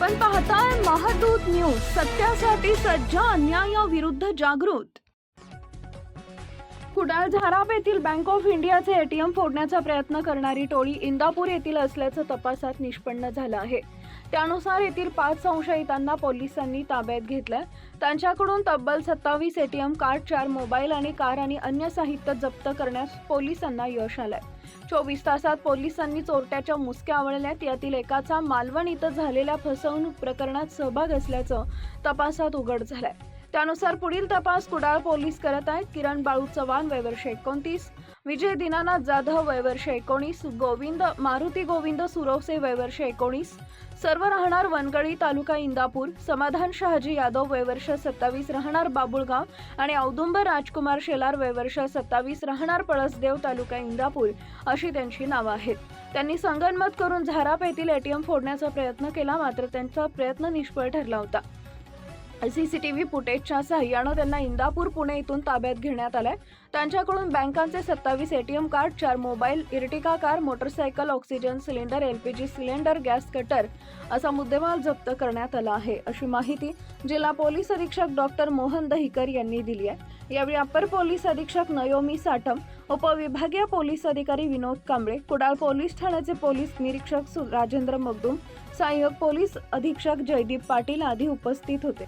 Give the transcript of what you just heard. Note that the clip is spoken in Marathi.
आपण पाहताय महादूत न्यूज सत्यासाठी सज्ज अन्यायाविरुद्ध जागृत. कुडाळ झाराप येथील बँक ऑफ इंडियाचे एटीएम फोडण्याचा प्रयत्न करणारी टोळी इंदापूर येथील असल्याचं तपासात निष्पन्न झालं आहे. त्यानुसार येथील पाच संशयितांना पोलिसांनी ताब्यात घेतलंय. त्यांच्याकडून तब्बल सत्तावीस एटीएम कार्ड चार मोबाईल आणि कार आणि अन्य साहित्य जप्त करण्यास पोलिसांना यश आलंय. चोवीस तासात पोलिसांनी चोरट्याच्या मुसक्या आवळल्यात. यातील एकाचा मालवण इथं झालेल्या फसवणूक प्रकरणात सहभाग असल्याचं तपासात उघड झालंय. त्यानुसार पुढील तपास कुडाळ पोलीस करत आहेत. किरण बाळू चव्हाण वयवर्ष एकोणतीस. विजय दिनानाथ जाधव वयवर्ष एकोणीस. गोविंद मारुती गोविंद सुरवसे वयवर्ष एकोणीस. सर्व राहणार वनगळी तालुका इंदापूर. समाधान शहाजी यादव वयवर्ष सत्तावीस. राहणार बाबुळगाव. आणि औदुंबर राजकुमार शेलार वयवर्ष सत्तावीस. राहणार पळसदेव तालुका इंदापूर. अशी त्यांची नावं आहेत. त्यांनी संगनमत करून झाराप येथील एटीएम फोडण्याचा प्रयत्न केला मात्र त्यांचा प्रयत्न निष्फळ ठरला होता. सीसीटीव्ही फुटेजच्या सहाय्यानं त्यांना इंदापूर पुणे इथून ताब्यात घेण्यात आलंय. त्यांच्याकडून बँकांचे सत्तावीस एटीएम कार्ड चार mobile Ertiga car motorcycle oxygen cylinder LPG cylinder gas cutter असा मुद्देमाल जप्त करण्यात आला आहे अशी माहिती जिल्हा पोलीस अधीक्षक डॉक्टर मोहन दहिकर यांनी दिली आहे. यावेळी अप्पर पोलीस अधीक्षक नयोमी साठम उपविभागीय पोलीस अधिकारी विनोद कांबळे कुडाळ पोलीस ठाण्याचे पोलीस निरीक्षक सु- राजेंद्र मगदूम सहाय्यक पोलीस अधीक्षक जयदीप पाटील आदी उपस्थित होते.